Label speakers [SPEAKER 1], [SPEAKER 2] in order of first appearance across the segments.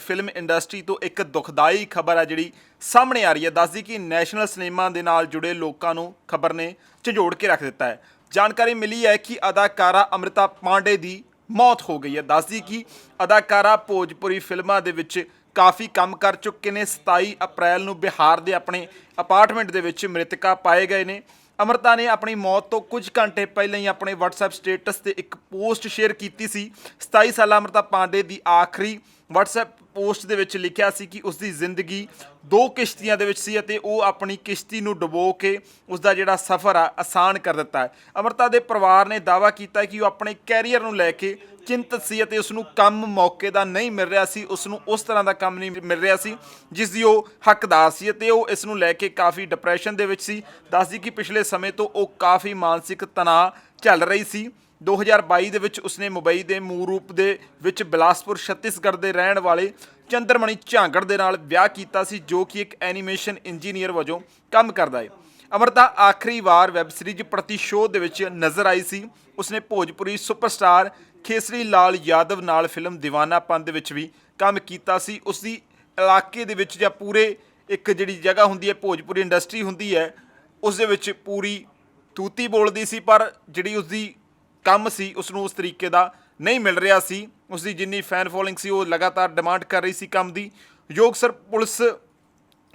[SPEAKER 1] Film industry ਤੋਂ ਇੱਕ ਦੁਖਦਾਈ ਖਬਰ ਆ ਜਿਹੜੀ ਸਾਹਮਣੇ ਆ ਰਹੀ ਹੈ। ਦੱਸਦੀ ਕਿ ਨੈਸ਼ਨਲ ਸਿਨੇਮਾ ਦੇ ਨਾਲ ਜੁੜੇ ਲੋਕਾਂ ਨੂੰ ਖਬਰ ਨੇ ਝੰਜੋੜ ਕੇ ਰੱਖ ਦਿੱਤਾ ਹੈ। ਜਾਣਕਾਰੀ ਮਿਲੀ ਹੈ ਕਿ ਅਦਾਕਾਰਾ ਅਮ੍ਰਿਤਾ ਪਾਂਡੇ ਦੀ ਮੌਤ ਹੋ ਗਈ ਹੈ। ਦੱਸਦੀ ਕਿ ਅਦਾਕਾਰਾ ਭੋਜਪੁਰੀ ਫਿਲਮਾਂ ਦੇ ਵਿੱਚ ਕਾਫੀ ਕੰਮ ਕਰ ਚੁੱਕੇ ਨੇ। 27 ਅਪ੍ਰੈਲ ਨੂੰ ਬਿਹਾਰ ਦੇ ਆਪਣੇ ਅਪਾਰਟਮੈਂਟ ਦੇ ਵਿੱਚ ਮ੍ਰਿਤਕਾ ਪਾਏ ਗਏ ਨੇ। ਅਮਰਤਾ ਨੇ ਆਪਣੀ ਮੌਤ ਤੋਂ ਕੁਝ ਘੰਟੇ ਪਹਿਲਾਂ ਹੀ ਆਪਣੇ WhatsApp ਸਟੇਟਸ ਤੇ ਇੱਕ ਪੋਸਟ ਸ਼ੇਅਰ ਕੀਤੀ ਸੀ। 27 ਸਾਲਾ ਅਮਰਤਾ ਪਾਂਡੇ ਦੀ ਆਖਰੀ WhatsApp ਪੋਸਟ ਦੇ ਵਿੱਚ ਲਿਖਿਆ ਸੀ ਕਿ ਉਸ ਦੀ ਜ਼ਿੰਦਗੀ ਦੋ ਕਿਸ਼ਤੀਆਂ ਦੇ ਵਿੱਚ ਸੀ ਅਤੇ ਉਹ ਆਪਣੀ ਕਿਸ਼ਤੀ ਨੂੰ ਡੁਬੋ ਕੇ ਉਸ ਦਾ ਜਿਹੜਾ ਸਫ਼ਰ ਆ, ਆਸਾਨ ਕਰ ਦਿੱਤਾ ਹੈ। ਅਮਰਤਾ ਦੇ ਪਰਿਵਾਰ ਨੇ ਦਾਅਵਾ ਕੀਤਾ ਕਿ ਉਹ ਆਪਣੇ ਕੈਰੀਅਰ ਨੂੰ ਲੈ ਕੇ ਚਿੰਤਤ ਸੀ ਅਤੇ ਉਸ ਨੂੰ ਕੰਮ ਮੌਕੇ ਦਾ ਨਹੀਂ ਮਿਲ ਰਿਹਾ ਸੀ ਉਸ ਨੂੰ ਉਸ ਤਰ੍ਹਾਂ ਦਾ ਕੰਮ ਨਹੀਂ ਮਿਲ ਰਿਹਾ ਸੀ ਜਿਸ ਦੀ ਉਹ ਹੱਕਦਾਰ ਸੀ ਅਤੇ ਉਹ ਇਸ ਨੂੰ ਲੈ ਕੇ ਕਾਫੀ ਡਿਪਰੈਸ਼ਨ ਦੇ ਵਿੱਚ ਸੀ। ਦੱਸਦੀ ਕਿ ਪਿਛਲੇ ਸਮੇਂ ਤੋਂ ਉਹ ਕਾਫੀ ਮਾਨਸਿਕ ਤਣਾਅ ਝੱਲ ਰਹੀ ਸੀ। 2022 ਦੇ ਵਿੱਚ ਉਸਨੇ ਮੁੰਬਈ ਦੇ ਮੂਲ ਰੂਪ ਦੇ ਵਿੱਚ ਬਿਲਾਸਪੁਰ, ਛੱਤੀਸਗੜ੍ਹ ਦੇ ਰਹਿਣ ਵਾਲੇ ਚੰਦਰਮਣੀ ਝਾਂਗੜ ਦੇ ਨਾਲ ਵਿਆਹ ਕੀਤਾ ਸੀ, ਜੋ ਕਿ ਇੱਕ ਐਨੀਮੇਸ਼ਨ ਇੰਜੀਨੀਅਰ ਵਜੋਂ ਕੰਮ ਕਰਦਾ ਹੈ। ਅਮਰਤਾ ਆਖਰੀ ਵਾਰ ਵੈਬ ਸੀਰੀਜ਼ ਪ੍ਰਤੀਸ਼ੋਧ ਦੇ ਵਿੱਚ ਨਜ਼ਰ ਆਈ ਸੀ। ਉਸਨੇ ਭੋਜਪੁਰੀ ਸੁਪਰਸਟਾਰ ਖੇਸਰੀ ਲਾਲ ਯਾਦਵ ਨਾਲ ਫਿਲਮ دیਵਾਨਾਪਨ ਦੇ ਵਿੱਚ ਵੀ ਕੰਮ ਕੀਤਾ ਸੀ। ਉਸ ਦੀ ਇਲਾਕੇ ਦੇ ਵਿੱਚ ਜਾਂ ਪੂਰੇ ਇੱਕ ਜਿਹੜੀ ਜਗ੍ਹਾ ਹੁੰਦੀ ਹੈ, ਭੋਜਪੁਰੀ ਇੰਡਸਟਰੀ ਹੁੰਦੀ ਹੈ, ਉਸ ਦੇ ਵਿੱਚ ਪੂਰੀ ਤੂਤੀ ਬੋਲਦੀ ਸੀ, ਪਰ ਜਿਹੜੀ ਉਸ ਦੀ ਕੰਮ ਸੀ ਉਸ ਨੂੰ ਉਸ ਤਰੀਕੇ ਦਾ ਨਹੀਂ ਮਿਲ ਰਿਹਾ ਸੀ। ਉਸ ਦੀ ਜਿੰਨੀ ਫੈਨ ਫੋਲੋਇੰਗ ਸੀ, ਉਹ ਲਗਾਤਾਰ ਡਿਮਾਂਡ ਕਰ ਰਹੀ ਸੀ ਕੰਮ ਦੀ। ਯੋਗਸਰ ਪੁਲਿਸ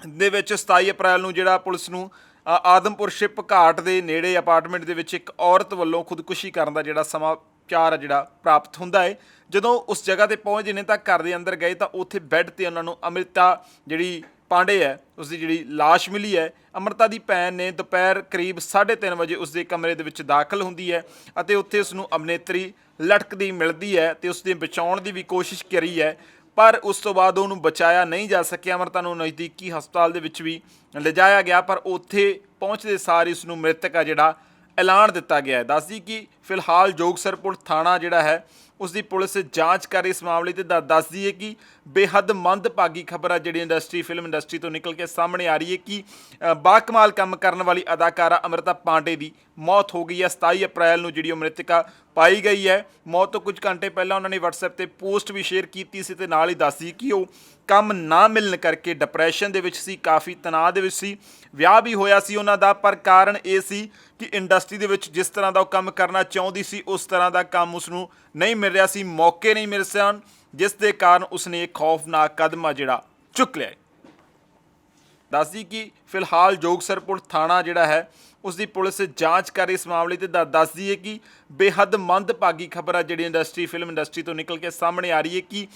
[SPEAKER 1] ਦੇ ਵਿੱਚ 27 ਅਪ੍ਰੈਲ ਨੂੰ ਜਿਹੜਾ ਪੁਲਿਸ ਨੂੰ ਆਦਮਪੁਰ ਸ਼ਿਪ ਘਾਟ ਦੇ ਨੇੜੇ ਅਪਾਰਟਮੈਂਟ ਦੇ ਵਿੱਚ ਇੱਕ ਔਰਤ ਵੱਲੋਂ ਖੁਦਕੁਸ਼ੀ ਕਰਨ ਦਾ ਜਿਹੜਾ ਸਮਾਚਾਰ ਜਿਹੜਾ ਪ੍ਰਾਪਤ ਹੁੰਦਾ ਹੈ। ਜਦੋਂ ਉਸ ਜਗ੍ਹਾ ਤੇ ਪਹੁੰਚੇ ਨੇ ਤਾਂ ਘਰ ਦੇ ਅੰਦਰ ਗਏ ਤਾਂ ਉੱਥੇ ਬੈੱਡ ਤੇ ਉਹਨਾਂ ਨੂੰ ਅਮ੍ਰਿਤਾ ਜਿਹੜੀ ਪਾਂਡੇ ਹੈ ਉਸ ਦੀ ਜਿਹੜੀ ਲਾਸ਼ ਮਿਲੀ ਹੈ, ਅਮਰਤਾ ਦੀ ਭੈਣ ਨੇ ਦੁਪਹਿਰ ਕਰੀਬ 3:30 ਵਜੇ ਉਸ ਦੇ ਕਮਰੇ ਦੇ ਵਿੱਚ ਦਾਖਲ ਹੁੰਦੀ ਹੈ ਅਤੇ ਉੱਥੇ ਉਸ ਨੂੰ ਅਮਨੇਤਰੀ ਲਟਕਦੀ ਮਿਲਦੀ ਹੈ ਤੇ ਉਸ ਦੇ ਬਚਾਉਣ ਦੀ ਵੀ ਕੋਸ਼ਿਸ਼ ਕਰੀ ਹੈ, ਪਰ ਉਸ ਤੋਂ ਬਾਅਦ ਉਹਨੂੰ ਬਚਾਇਆ ਨਹੀਂ ਜਾ ਸਕਿਆ। ਅਮਰਤਾ ਨੂੰ ਨਜ਼ਦੀਕੀ ਹਸਪਤਾਲ ਦੇ ਵਿੱਚ ਵੀ ਲਿਜਾਇਆ ਗਿਆ, ਪਰ ਉੱਥੇ ਪਹੁੰਚਦੇ ਸਾਰ ਹੀ ਨੂੰ ਮ੍ਰਿਤਕ ਆ ਜਿਹੜਾ ਐਲਾਨ ਦਿੱਤਾ ਗਿਆ ਹੈ। ਦੱਸਦੀ ਕਿ ਫਿਲਹਾਲ ਜੋਗਸਰਪੁਰ ਥਾਣਾ ਜਿਹੜਾ ਹੈ, ਉਸ ਦੀ ਪੁਲਿਸ ਜਾਂਚ ਕਰ ਇਸ ਮਾਮਲੇ ਤੇ ਦ- ਦੱਸਦੀ ਹੈ ਕਿ ਬੇਹੱਦ ਮੰਦਭਾਗੀ ਖਬਰ ਆ ਜਿਹੜੀ ਇੰਡਸਟਰੀ, ਫਿਲਮ ਇੰਡਸਟਰੀ ਤੋਂ ਨਿਕਲ ਕੇ ਸਾਹਮਣੇ ਆ ਰਹੀ ਹੈ ਕਿ ਬਾਕਮਾਲ ਕੰਮ ਕਰਨ ਵਾਲੀ ਅਦਾਕਾਰਾ ਅਮ੍ਰਿਤਾ ਪਾਂਡੇ ਦੀ ਮੌਤ ਹੋ ਗਈ ਹੈ। 27 ਅਪ੍ਰੈਲ ਨੂੰ ਜਿਹੜੀ ਉਹ ਮ੍ਰਿਤਕਾ ਪਾਈ ਗਈ ਹੈ। ਮੌਤ ਤੋਂ ਕੁਝ ਘੰਟੇ ਪਹਿਲਾਂ ਉਹਨਾਂ ਨੇ WhatsApp ਤੇ ਪੋਸਟ ਵੀ ਸ਼ੇਅਰ ਕੀਤੀ ਸੀ ਤੇ ਨਾਲ ਹੀ ਦੱਸੀ ਕਿ ਉਹ ਕੰਮ ਨਾ ਮਿਲਣ ਕਰਕੇ ਡਿਪਰੈਸ਼ਨ ਦੇ ਵਿੱਚ ਸੀ, ਕਾਫੀ ਤਣਾਅ ਦੇ ਵਿੱਚ ਸੀ, ਵਿਆਹ ਵੀ ਹੋਇਆ ਸੀ ਉਹਨਾਂ ਦਾ। ਪਰ ਕਾਰਨ ਇਹ ਸੀ ਕਿ ਇੰਡਸਟਰੀ ਦੇ ਵਿੱਚ ਜਿਸ ਤਰ੍ਹਾਂ ਦਾ ਉਹ ਕੰਮ ਕਰਨਾ ਚਾਹੁੰਦੀ ਸੀ, ਉਸ ਤਰ੍ਹਾਂ ਦਾ ਕੰਮ ਉਸ ਨੂੰ ਨਹੀਂ ਮਿਲ ਰਿਹਾ ਸੀ, ਮੌਕੇ ਨਹੀਂ ਮਿਲ ਸਨ, ਜਿਸ ਦੇ ਕਾਰਨ ਉਸਨੇ ਇੱਕ ਖੌਫਨਾਕ ਕਦਮ ਆ ਜਿਹੜਾ ਚੁੱਕ ਲਿਆ ਦੱਸਦੀ ਕਿ ਫਿਲਹਾਲ ਜੋਗਸਰਪੁਰ ਥਾਣਾ ਜਿਹੜਾ ਹੈ ਉਸ ਦੀ ਪੁਲਿਸ ਜਾਂਚ ਕਰ ਇਸ ਮਾਮਲੇ ਤੇ ਦੱਸਦੀ ਹੈ ਕਿ ਬੇਹੱਦ ਮੰਦਭਾਗੀ ਖਬਰ ਆ ਜਿਹੜੀ ਇੰਡਸਟਰੀ, ਫਿਲਮ ਇੰਡਸਟਰੀ ਤੋਂ ਨਿਕਲ ਕੇ ਸਾਹਮਣੇ ਆ ਰਹੀ ਹੈ ਕਿ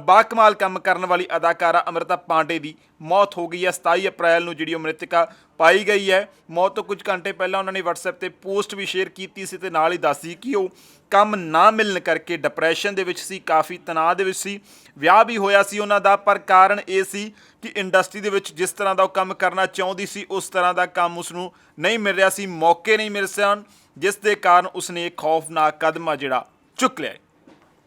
[SPEAKER 1] ਬਾਕਮਾਲ ਕੰਮ ਕਰਨ ਵਾਲੀ ਅਦਾਕਾਰਾ ਅਮ੍ਰਿਤਾ ਪਾਂਡੇ ਦੀ ਮੌਤ ਹੋ ਗਈ ਹੈ 27 ਅਪ੍ਰੈਲ ਨੂੰ ਜਿਹੜੀ ਉਹ ਮ੍ਰਿਤਕਾ ਪਾਈ ਗਈ ਹੈ। ਮੌਤ ਤੋਂ ਕੁਝ ਘੰਟੇ ਪਹਿਲਾਂ ਉਹਨਾਂ ਨੇ WhatsApp ਤੇ ਪੋਸਟ ਵੀ ਸ਼ੇਅਰ ਕੀਤੀ ਸੀ ਤੇ ਨਾਲ ਹੀ ਦੱਸੀ ਕਿ ਉਹ ਕੰਮ ਨਾ ਮਿਲਣ ਕਰਕੇ ਡਿਪਰੈਸ਼ਨ ਦੇ ਵਿੱਚ ਸੀ, ਕਾਫੀ ਤਣਾਅ ਦੇ ਵਿੱਚ ਸੀ। ਵਿਆਹ ਵੀ ਹੋਇਆ ਸੀ ਉਹਨਾਂ ਦਾ, ਪਰ ਕਾਰਨ ਇਹ ਸੀ ਕਿ ਇੰਡਸਟਰੀ ਦੇ ਵਿੱਚ ਜਿਸ ਤਰ੍ਹਾਂ ਦਾ ਉਹ ਕੰਮ ਕਰਨਾ ਚਾਹੁੰਦੀ ਸੀ, ਉਸ ਤਰ੍ਹਾਂ ਦਾ ਕੰਮ ਉਸ ਨੂੰ ਨਹੀਂ ਮਿਲ ਰਿਹਾ ਸੀ, ਮੌਕੇ ਨਹੀਂ ਮਿਲ ਸਨ, ਜਿਸ ਦੇ ਕਾਰਨ ਉਸਨੇ ਖੌਫਨਾਕ ਕਦਮ ਆ ਜਿਹੜਾ ਚੁੱਕ ਲਿਆ